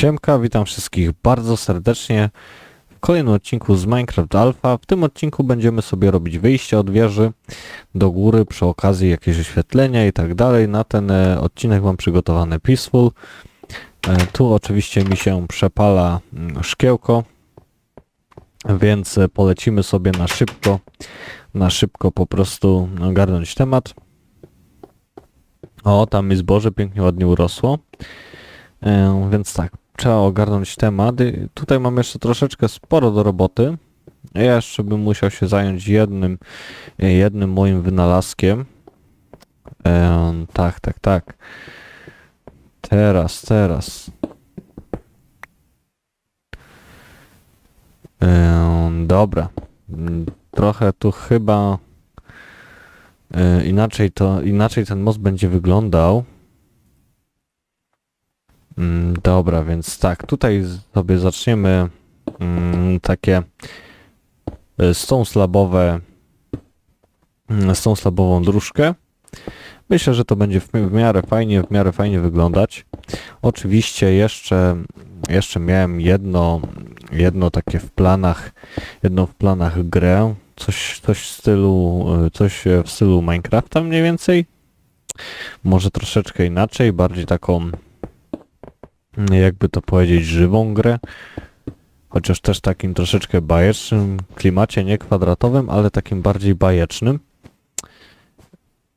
Siemka, witam wszystkich bardzo serdecznie w kolejnym odcinku z Minecraft Alpha. W tym odcinku będziemy sobie robić wyjście od wieży do góry, przy okazji jakieś oświetlenia i tak dalej. Na ten e, odcinek mam przygotowane Peaceful. E, Tu oczywiście mi się przepala mm, szkiełko, więc e, polecimy sobie na szybko, na szybko po prostu ogarnąć temat. O, tam mi zboże pięknie ładnie urosło. Więc tak, trzeba ogarnąć temat. Tutaj mam jeszcze troszeczkę sporo do roboty. Ja jeszcze bym musiał się zająć jednym, jednym moim wynalazkiem. Tak, tak, tak. Teraz, teraz. E, dobra. Trochę tu chyba e, inaczej to, inaczej ten most będzie wyglądał. Mm, Dobra, więc tak, tutaj sobie zaczniemy mm, takie y, stone slabowe, mm, stone slabową dróżkę. Myślę, że to będzie w, miarę fajnie, w miarę fajnie wyglądać. Oczywiście jeszcze, jeszcze miałem jedno, jedno takie w planach, jedną w planach grę, coś, coś w stylu, y, coś w stylu Minecrafta mniej więcej. Może troszeczkę inaczej, bardziej taką jakby to powiedzieć, żywą grę. Chociaż też takim troszeczkę bajecznym klimacie, nie kwadratowym, ale takim bardziej bajecznym.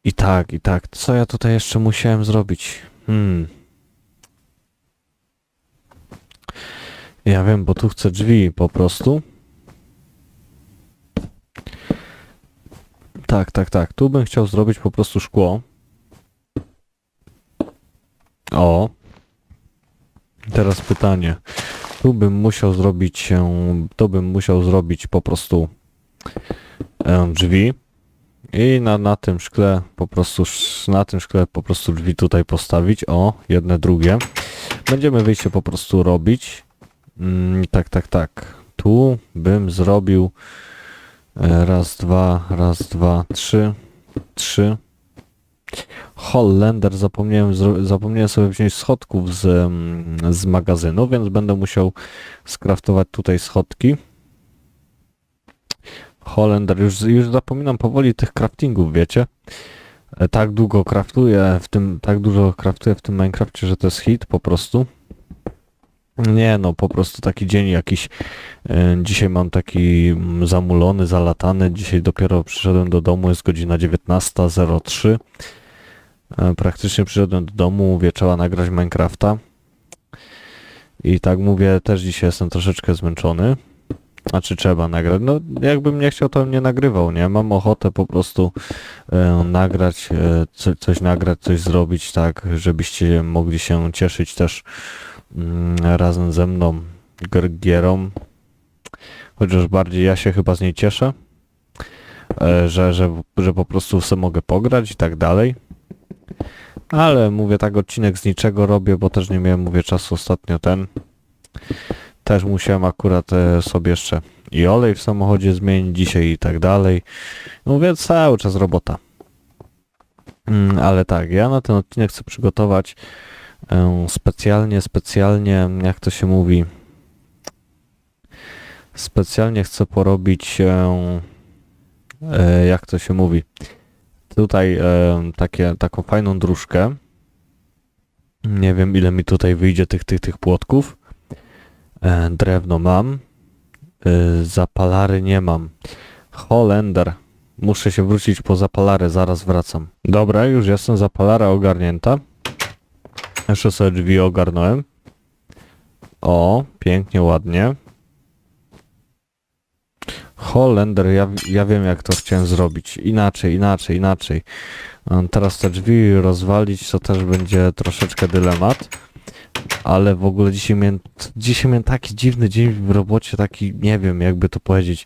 I tak, i tak. Co ja tutaj jeszcze musiałem zrobić? Hmm. Ja wiem, bo tu chcę drzwi po prostu. Tak, tak, tak. Tu bym chciał zrobić po prostu szkło. O, Teraz pytanie. Tu bym musiał zrobić się, to bym musiał zrobić po prostu drzwi i na, na tym szkle po prostu, na tym szkle po prostu drzwi tutaj postawić. O, jedne, drugie. Będziemy wyjście po prostu robić. Mm, tak, tak, tak. Tu bym zrobił e, raz, dwa, raz, dwa, trzy, trzy. Hollender zapomniałem, zapomniałem sobie wziąć schodków z, mm, z magazynu, więc będę musiał skraftować tutaj schodki. Hollender, już, już zapominam powoli tych craftingów, wiecie? E, Tak długo craftuję w tym, tak dużo craftuję w tym Minecrafcie, że to jest hit po prostu. Nie no, po prostu taki dzień jakiś. e, Dzisiaj mam taki mm, zamulony, zalatany. Dzisiaj dopiero przyszedłem do domu, jest godzina 19.03. E, Praktycznie przyszedłem do domu, mówię, trzeba nagrać Minecrafta. I tak mówię, też dzisiaj jestem troszeczkę zmęczony. Znaczy trzeba nagrać. No jakbym nie chciał, to bym nie nagrywał, nie? Mam ochotę po prostu e, nagrać, e, co, coś nagrać, coś zrobić, tak, żebyście mogli się cieszyć też mm, razem ze mną gierą. Chociaż bardziej ja się chyba z niej cieszę, e, że, że, że po prostu sobie mogę pograć i tak dalej. Ale mówię tak, odcinek z niczego robię, bo też nie miałem, mówię, czasu ostatnio ten. Też musiałem akurat e, sobie jeszcze i olej w samochodzie zmienić dzisiaj i tak dalej. Mówię, cały czas robota. Mm, ale tak, ja na ten odcinek chcę przygotować e, specjalnie, specjalnie, jak to się mówi, specjalnie chcę porobić, e, jak to się mówi, tutaj e, takie, taką fajną dróżkę. Nie wiem ile mi tutaj wyjdzie tych, tych, tych płotków. E, drewno mam. E, zapalary nie mam. Holender. Muszę się wrócić po zapalarę, zaraz wracam. Dobra, już jestem zapalara ogarnięta. Jeszcze sobie drzwi ogarnąłem. O, pięknie, ładnie. Holender, ja, ja wiem jak to chciałem zrobić. Inaczej, inaczej, inaczej. Um, Teraz te drzwi rozwalić to też będzie troszeczkę dylemat. Ale w ogóle dzisiaj miałem, dzisiaj miałem taki dziwny dzień w robocie, taki, nie wiem jakby to powiedzieć.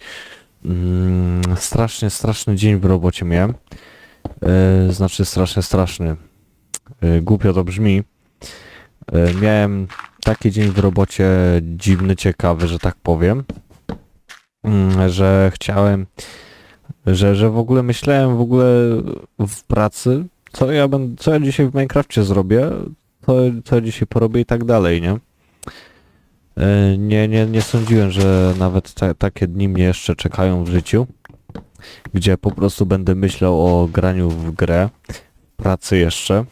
Mm, strasznie, straszny dzień w robocie miałem. E, znaczy strasznie, straszny. E, głupio to brzmi. E, miałem taki dzień w robocie dziwny, ciekawy, że tak powiem. Mm, że chciałem, że, że w ogóle myślałem w ogóle w pracy, co ja będę, co ja dzisiaj w Minecrafcie zrobię, co, co ja dzisiaj porobię i tak dalej, nie? E, Nie, nie, nie sądziłem, że nawet ta, takie dni mnie jeszcze czekają w życiu, gdzie po prostu będę myślał o graniu w grę, pracy jeszcze.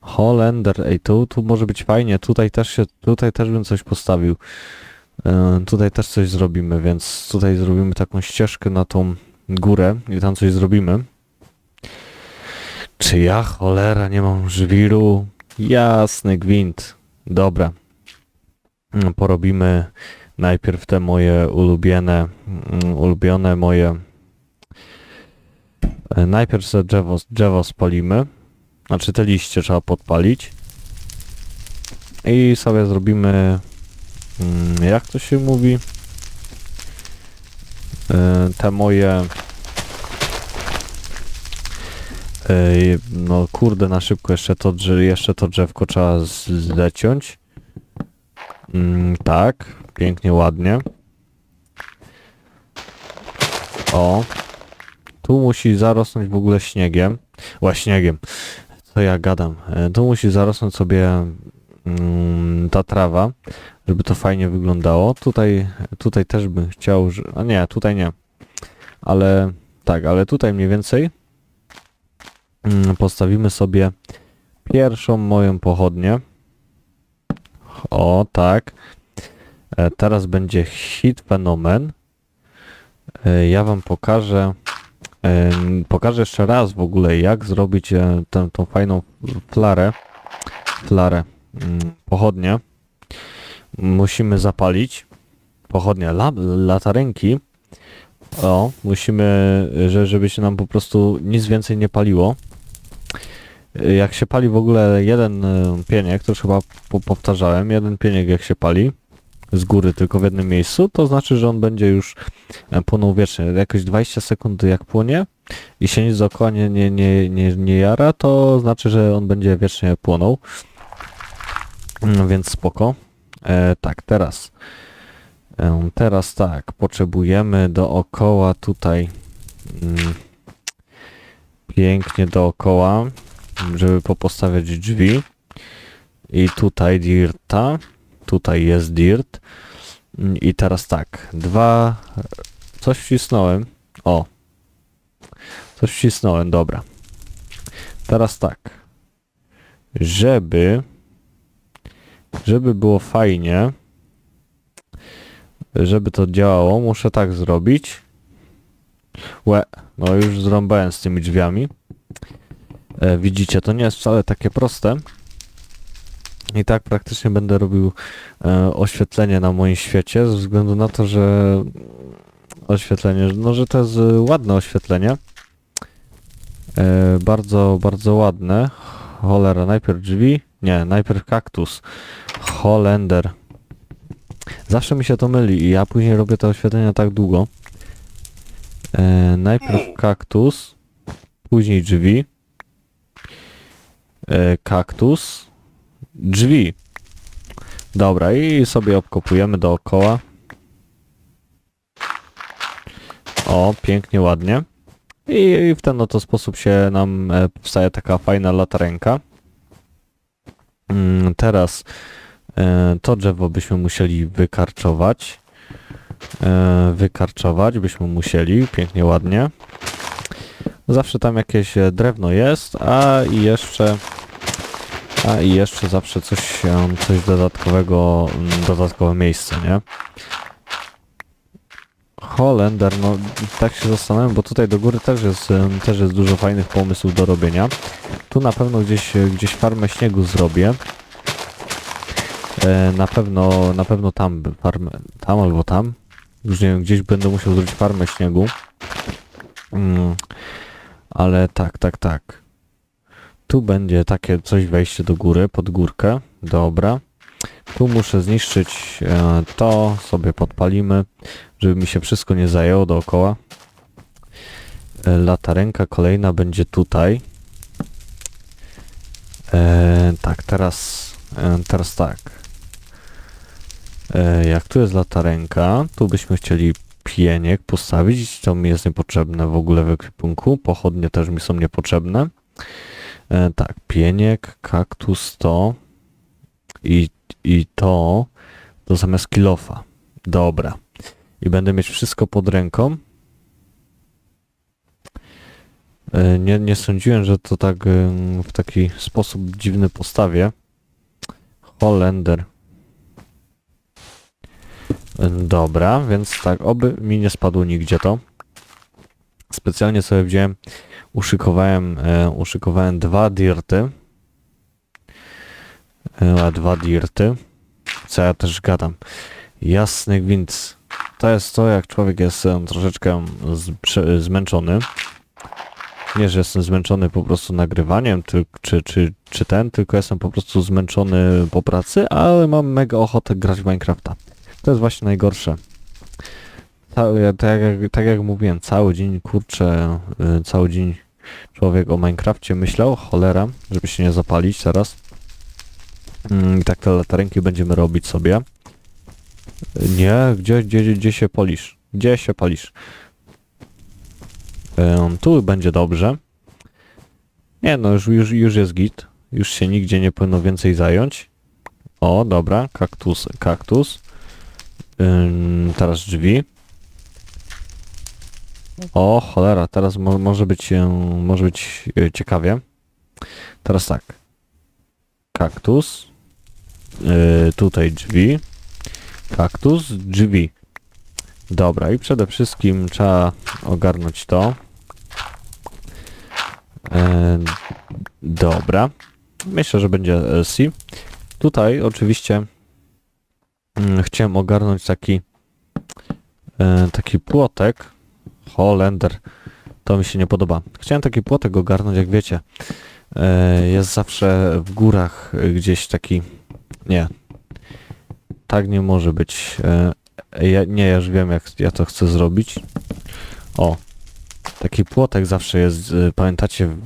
Holender, ej, tu, tu może być fajnie, tutaj też się, tutaj też bym coś postawił. E, tutaj też coś zrobimy, więc tutaj zrobimy taką ścieżkę na tą górę i tam coś zrobimy. Czy ja cholera nie mam żwiru? Jasny gwint. Dobra. Porobimy najpierw te moje ulubione, mm, ulubione moje. E, Najpierw sobie drzewo, drzewo spalimy. Znaczy te liście trzeba podpalić. I sobie zrobimy. Mm, Jak to się mówi? E, Te moje. Ej, no kurde, na szybko jeszcze to, jeszcze to drzewko trzeba zdeciąć. Mm, tak, pięknie, ładnie. O, tu musi zarosnąć w ogóle śniegiem. Ła, śniegiem. Co ja gadam? E, Tu musi zarosnąć sobie ta trawa, żeby to fajnie wyglądało. Tutaj, tutaj też bym chciał, że... A nie, tutaj nie. Ale tak, ale tutaj mniej więcej Mm, postawimy sobie pierwszą moją pochodnię. O, tak. E, teraz będzie hit fenomen. E, ja wam pokażę e, pokażę jeszcze raz w ogóle jak zrobić tę, tą fajną flarę flarę mm, pochodnię. Musimy zapalić pochodnie la, latarenki. O, musimy, że, żeby się nam po prostu nic więcej nie paliło. Jak się pali w ogóle jeden y, pieniek, to już chyba po powtarzałem, jeden pieniek jak się pali z góry tylko w jednym miejscu, to znaczy, że on będzie już e, płonął wiecznie. Jakoś 20 sekund jak płonie i się nic dookoła nie, nie, nie, nie, nie jara, to znaczy, że on będzie wiecznie płonął. Mm, Więc spoko. E, tak, teraz. E, teraz tak, potrzebujemy dookoła tutaj mm, pięknie dookoła, żeby popostawiać drzwi. I tutaj dirta, tutaj jest dirt. I teraz tak, dwa, coś wcisnąłem. O, coś wcisnąłem, dobra. Teraz tak, żeby, żeby było fajnie, żeby to działało, muszę tak zrobić. Łe, no już zrąbałem z tymi drzwiami. E, widzicie, to nie jest wcale takie proste. I tak praktycznie będę robił e, oświetlenie na moim świecie, ze względu na to, że oświetlenie, no że to jest e, ładne oświetlenie. E, bardzo, bardzo ładne. Cholera, najpierw drzwi? Nie, najpierw kaktus. Holender. Zawsze mi się to myli i ja później robię te oświetlenia tak długo. E, najpierw kaktus, później drzwi. E, kaktus, drzwi. Dobra, i sobie obkopujemy dookoła. O, pięknie, ładnie. I w ten oto sposób się nam e, powstaje taka fajna latarenka. Mm, teraz e, to drzewo byśmy musieli wykarczować. E, wykarczować byśmy musieli, pięknie, ładnie. Zawsze tam jakieś e, drewno jest, a i jeszcze a i jeszcze zawsze coś, coś dodatkowego, mm, dodatkowe miejsce, nie? Holender, no tak się zastanawiam, bo tutaj do góry też jest, też jest dużo fajnych pomysłów do robienia. Tu na pewno gdzieś, gdzieś farmę śniegu zrobię. E, na pewno, na pewno tam farmę, tam albo tam. Już nie wiem, gdzieś będę musiał zrobić farmę śniegu. Mm, ale tak, tak, tak. Tu będzie takie coś wejście do góry, pod górkę. Dobra. Tu muszę zniszczyć e, to, sobie podpalimy, żeby mi się wszystko nie zajęło dookoła. E, latarenka kolejna będzie tutaj. E, tak, teraz, e, teraz tak. E, jak tu jest latarenka, tu byśmy chcieli pieniek postawić, to mi jest niepotrzebne w ogóle w ekwipunku. Pochodnie też mi są niepotrzebne. E, tak, pieniek, kaktus to i, i to To zamiast kilofa. Dobra. I będę mieć wszystko pod ręką. E, Nie, nie sądziłem, że to tak w taki sposób dziwny postawię. Holender. E, Dobra, więc tak, oby mi nie spadło nigdzie to. Specjalnie sobie wziąłem, uszykowałem, e, uszykowałem dwa dirty. Dwa dirty. Co ja też gadam. Jasny gwint. To jest to, jak człowiek jest troszeczkę zmęczony. Nie, że jestem zmęczony po prostu nagrywaniem, ty, czy, czy, czy ten, tylko jestem po prostu zmęczony po pracy, ale mam mega ochotę grać w Minecrafta. To jest właśnie najgorsze. Tak, jak, tak jak mówiłem, cały dzień, kurczę, y, cały dzień człowiek o Minecrafcie myślał, cholera, żeby się nie zapalić teraz. Mm, I tak te latarenki będziemy robić sobie. Nie, gdzie, gdzie, gdzie się polisz? Gdzie się palisz? Ym, tu będzie dobrze. Nie no, już, już, już jest git. Już się nigdzie nie powinno więcej zająć. O, dobra, kaktus, kaktus. Ym, teraz drzwi. O, cholera, teraz mo może być, może być e, ciekawie. Teraz tak. Kaktus. E, tutaj drzwi. Kaktus, drzwi. Dobra, i przede wszystkim trzeba ogarnąć to. E, dobra. Myślę, że będzie e, C. Tutaj oczywiście mm, chciałem ogarnąć taki e, taki płotek. Holender. To mi się nie podoba. Chciałem taki płotek ogarnąć, jak wiecie. E, jest zawsze w górach gdzieś taki... Nie. Tak nie może być. E, ja, nie, ja już wiem, jak ja to chcę zrobić. O. Taki płotek zawsze jest, e, pamiętacie,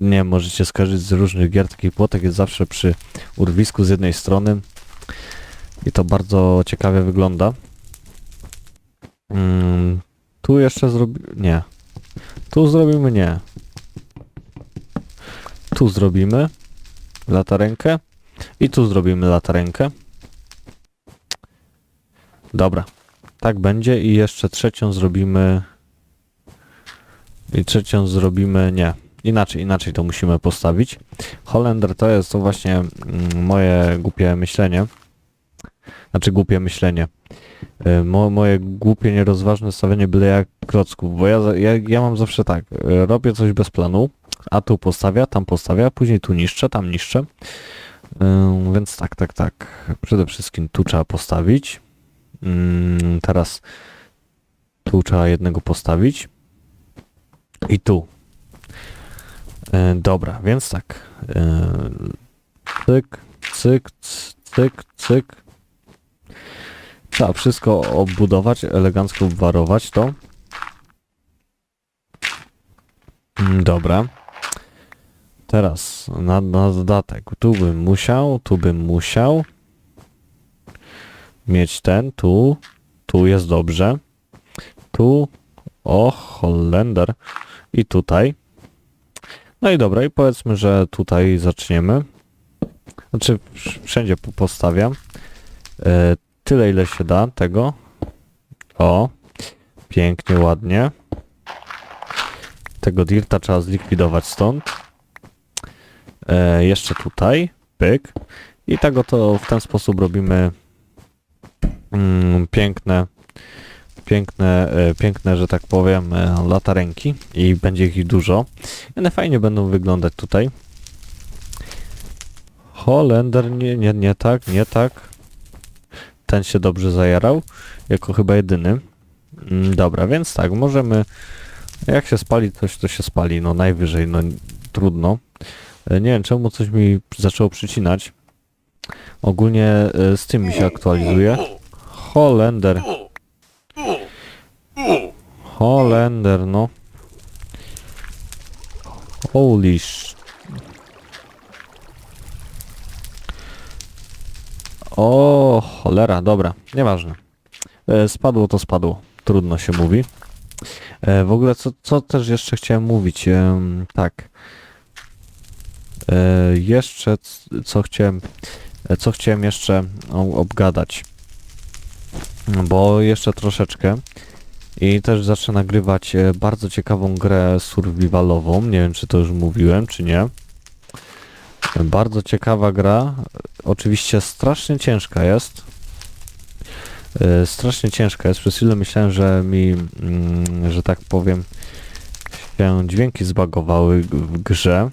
nie możecie skojarzyć z różnych gier, taki płotek jest zawsze przy urwisku z jednej strony. I to bardzo ciekawie wygląda. Mm, tu jeszcze zrobi... Nie. Tu zrobimy nie. Tu zrobimy latarenkę. I tu zrobimy latarenkę. Dobra. Tak będzie i jeszcze trzecią zrobimy... I trzecią zrobimy... Nie. Inaczej, inaczej to musimy postawić. Holender to jest to właśnie mm, moje głupie myślenie. Znaczy głupie myślenie. E, Mo, moje głupie, nierozważne stawianie byle jak klocków, bo ja, ja, ja mam zawsze tak, e, robię coś bez planu, a tu postawia, tam postawia, później tu niszczę, tam niszczę. Ym, więc tak, tak, tak. Przede wszystkim tu trzeba postawić. Ym, teraz tu trzeba jednego postawić. I tu. E, dobra, więc tak. E, cyk, cyk, cyk, cyk. Trzeba wszystko obbudować, elegancko obwarować to. Mm, Dobra. Teraz na, na dodatek. Tu bym musiał, tu bym musiał mieć ten, tu, tu jest dobrze. Tu, o, Holender. I tutaj. No i dobra, i powiedzmy, że tutaj zaczniemy. Znaczy, wsz- wszędzie po- postawiam. E, tyle, ile się da tego. O, pięknie, ładnie. Tego dirta trzeba zlikwidować stąd. E, jeszcze tutaj, pyk. I tego to w ten sposób robimy mm, piękne, piękne, e, piękne, że tak powiem, e, latarenki i będzie ich dużo. One fajnie będą wyglądać tutaj. Holender, nie, nie, nie tak, nie tak. Ten się dobrze zajarał, jako chyba jedyny. Mm, Dobra, więc tak, możemy... Jak się spali, coś to się spali, no najwyżej, no trudno. E, Nie wiem, czemu coś mi zaczęło przycinać. Ogólnie z tym mi się aktualizuje. Holender. Holender, no. Holy sh... O, cholera, dobra, nieważne. E, spadło to spadło, trudno się mówi. E, w ogóle co, co też jeszcze chciałem mówić, em, tak. E, jeszcze co chciałem, e, co chciałem jeszcze obgadać. Bo jeszcze troszeczkę i też zacznę nagrywać e, bardzo ciekawą grę survivalową. Nie wiem, czy to już mówiłem, czy nie. Bardzo ciekawa gra. Oczywiście strasznie ciężka jest. E, Strasznie ciężka jest. Przez chwilę myślałem, że mi, mm, że tak powiem, się dźwięki zbagowały w grze.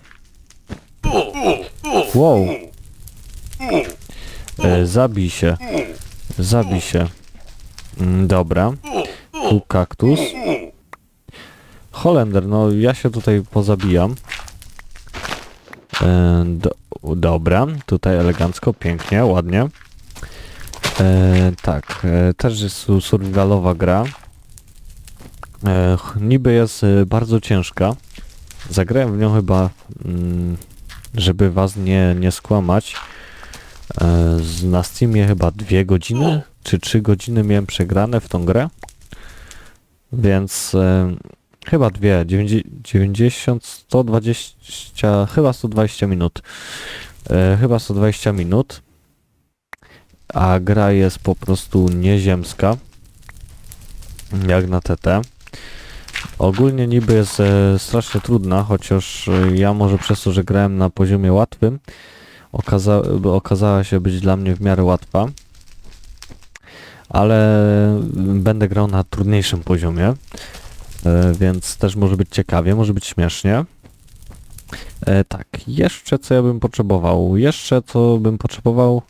Wow. E, Zabij się. Zabij się. Mm, Dobra. Tu kaktus. Holender, no ja się tutaj pozabijam. E, do, dobra, tutaj elegancko, pięknie, ładnie. E, tak, e, też jest su- survivalowa gra. E, niby jest e, bardzo ciężka. Zagrałem w nią chyba, mm, żeby was nie, nie skłamać. E, na Steamie chyba dwie godziny, czy trzy godziny miałem przegrane w tą grę. Więc e, chyba dwie, 90, 90, 120, chyba 120 minut. E, chyba 120 minut. A gra jest po prostu nieziemska. Jak na TT. Ogólnie niby jest e, strasznie trudna, chociaż e, ja może przez to, że grałem na poziomie łatwym, okaza okazała się być dla mnie w miarę łatwa. Ale będę grał na trudniejszym poziomie, e, więc też może być ciekawie, może być śmiesznie. E, tak, jeszcze co ja bym potrzebował? Jeszcze co bym potrzebował?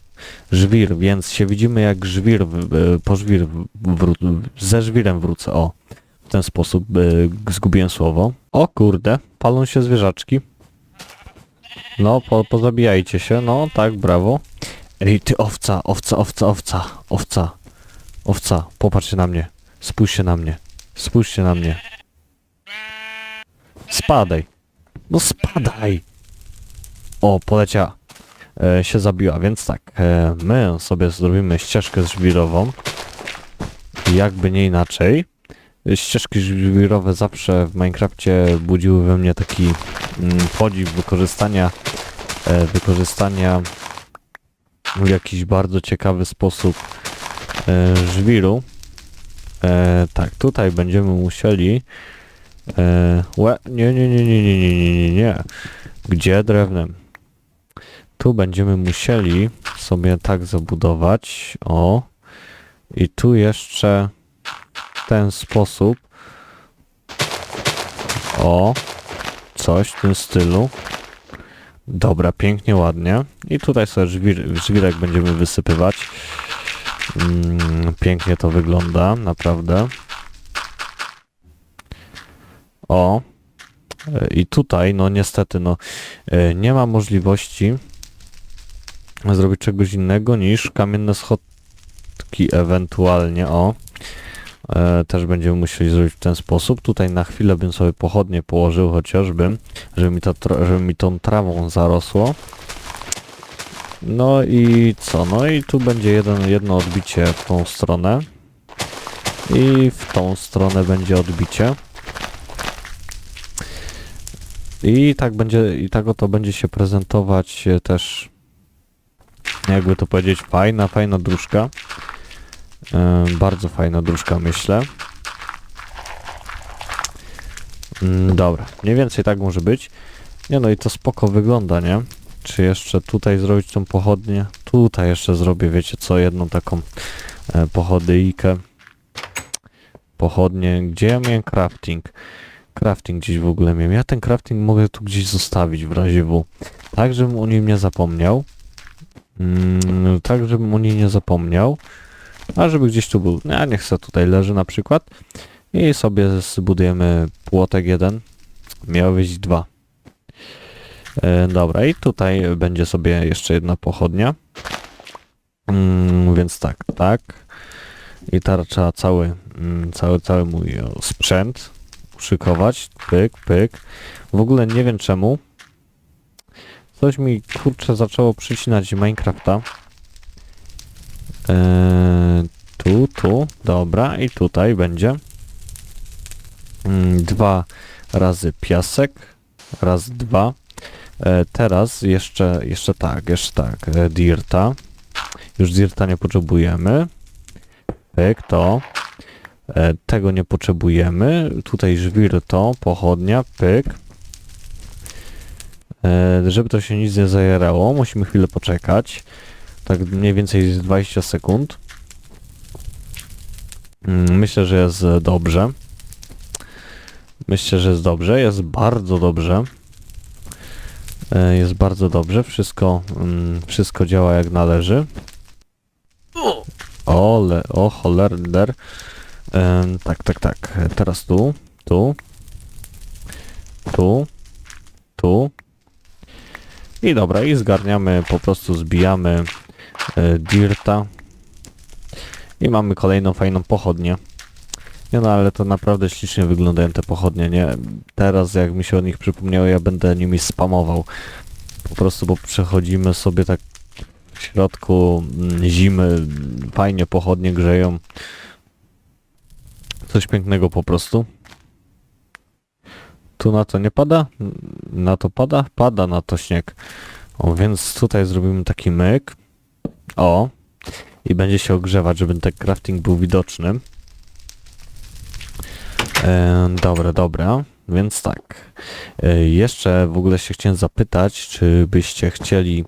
Żwir, więc się widzimy jak żwir, e, po żwir wró- ze żwirem wrócę, o. W ten sposób zgubiłem słowo. O kurde, palą się zwierzaczki. No, po, pozabijajcie się, no tak, brawo. Ej, ty owca, owca, owca, owca, owca, owca, popatrzcie na mnie, spójrzcie na mnie, spójrzcie na mnie. Spadaj. No spadaj. O, poleciała. E, się zabiła, więc tak, e, my sobie zrobimy ścieżkę żwirową. Jakby nie inaczej. Ścieżki żwirowe zawsze w Minecrafcie budziły we mnie taki mm, podziw wykorzystania e, wykorzystania w jakiś bardzo ciekawy sposób e, żwiru. E, tak, tutaj będziemy musieli e, łe, nie, nie, nie, nie, nie, nie, nie, nie, nie. Gdzie drewnem? Tu będziemy musieli sobie tak zabudować, o. I tu jeszcze w ten sposób. O. Coś w tym stylu. Dobra, pięknie, ładnie. I tutaj sobie żwir, żwirek będziemy wysypywać. Mm, pięknie to wygląda, naprawdę. O. E, I tutaj, no niestety, no e, nie ma możliwości zrobić czegoś innego niż kamienne schodki ewentualnie, o. E, też będziemy musieli zrobić w ten sposób. Tutaj na chwilę bym sobie pochodnie położył chociażby, żeby mi, to, żeby mi tą trawą zarosło. No i co? No i tu będzie jeden, jedno odbicie w tą stronę. I w tą stronę będzie odbicie. I tak będzie, i tak oto będzie się prezentować e, też, jakby to powiedzieć, fajna, fajna dróżka. E, bardzo fajna dróżka, myślę. Mm, dobra, mniej więcej tak może być. Nie no i to spoko wygląda, nie? Czy jeszcze tutaj zrobić tą pochodnię? Tutaj jeszcze zrobię, wiecie co, jedną taką e, pochodyjkę. Pochodnie. Gdzie ja miałem crafting? Crafting gdzieś w ogóle miałem. Ja ten crafting mogę tu gdzieś zostawić w razie W. Tak, żebym o nim nie zapomniał. Mm, tak, żebym o nim nie zapomniał. A żeby gdzieś tu był. Ja niech se tutaj leży na przykład. I sobie zbudujemy płotek jeden. Miały być dwa. E, dobra, i tutaj będzie sobie jeszcze jedna pochodnia. Mm, więc tak, tak. I trzeba cały, mm, cały, cały mój o, sprzęt uszykować. Pyk, pyk. W ogóle nie wiem czemu. Coś mi kurczę zaczęło przycinać Minecrafta. Eee, tu, tu, dobra, i tutaj będzie. Mm, dwa razy piasek, raz, dwa. E, teraz jeszcze, jeszcze tak, jeszcze tak, e, dirta. Już dirta nie potrzebujemy. pyk, to. E, tego nie potrzebujemy. Tutaj żwir to, pochodnia, pyk. Żeby to się nic nie zajerało, musimy chwilę poczekać. Tak mniej więcej z 20 sekund. Mm, Myślę, że jest dobrze. Myślę, że jest dobrze. Jest bardzo dobrze. E, Jest bardzo dobrze. Wszystko, mm, wszystko działa jak należy. O, le, o cholerder. Em, tak, tak, tak. E, Teraz tu, tu, tu, tu. I dobra, i zgarniamy, po prostu zbijamy e, dirta. I mamy kolejną fajną pochodnię. Nie no, ale to naprawdę ślicznie wyglądają te pochodnie, nie? Teraz jak mi się o nich przypomniało, ja będę nimi spamował. Po prostu, bo przechodzimy sobie tak w środku mm, zimy, fajnie pochodnie grzeją. Coś pięknego po prostu. Tu na to nie pada? Na to pada? Pada na to śnieg. O, więc tutaj zrobimy taki myk. O. I będzie się ogrzewać, żeby ten crafting był widoczny. E, dobra, dobra. Więc tak. E, jeszcze w ogóle się chciałem zapytać, czy byście chcieli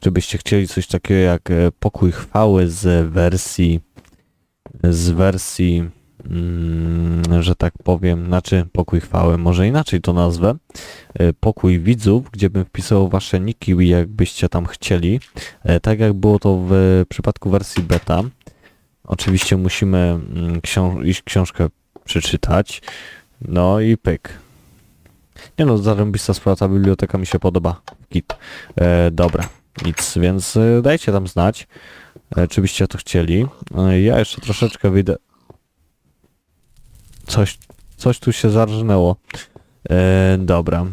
czy byście chcieli coś takiego jak e, pokój chwały z wersji z wersji mm, że tak powiem, znaczy pokój chwały, może inaczej to nazwę, e, pokój widzów, gdzie bym wpisał wasze niki, jakbyście tam chcieli, E, tak jak było to w przypadku wersji beta. Oczywiście musimy mm, książ- iść książkę przeczytać, no i pyk. Nie no, zarąbista sprawa, ta biblioteka mi się podoba. Git. E, dobra, nic, więc e, dajcie tam znać, e, czy byście to chcieli. E, ja jeszcze troszeczkę wyjdę... Coś, coś tu się zarżnęło. E, dobra.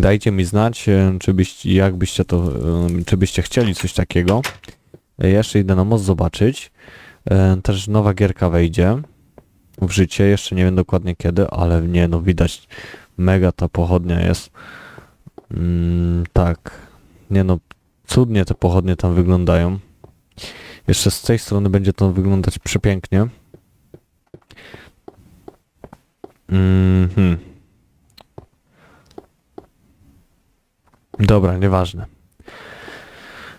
Dajcie mi znać, e, czy byście, jak byście to, e, czy byście chcieli coś takiego. Ja jeszcze idę na most zobaczyć. Też nowa gierka wejdzie w życie, jeszcze nie wiem dokładnie kiedy, ale nie no widać mega ta pochodnia jest. Mm, tak. Nie no, cudnie te pochodnie tam wyglądają. Jeszcze z tej strony będzie to wyglądać przepięknie. Mhm. Dobra, nieważne.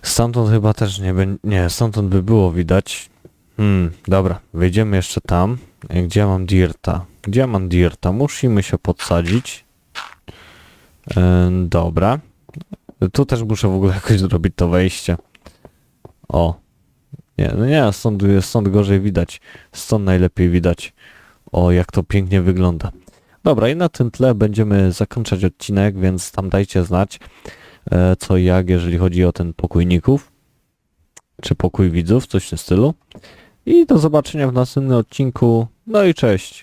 Stamtąd chyba też nie będzie... Nie, stamtąd by było widać. Hmm, dobra, wejdziemy jeszcze tam. Gdzie mam dirta? Gdzie mam dirta? Musimy się podsadzić. E, dobra. Tu też muszę w ogóle jakoś zrobić to wejście. O. Nie, no nie, stąd, stąd gorzej widać. Stąd najlepiej widać. O, jak to pięknie wygląda. Dobra, i na tym tle będziemy zakończać odcinek, więc tam dajcie znać e, co i jak, jeżeli chodzi o ten pokójników. Czy pokój widzów, coś w tym stylu. I do zobaczenia w następnym odcinku. No i cześć.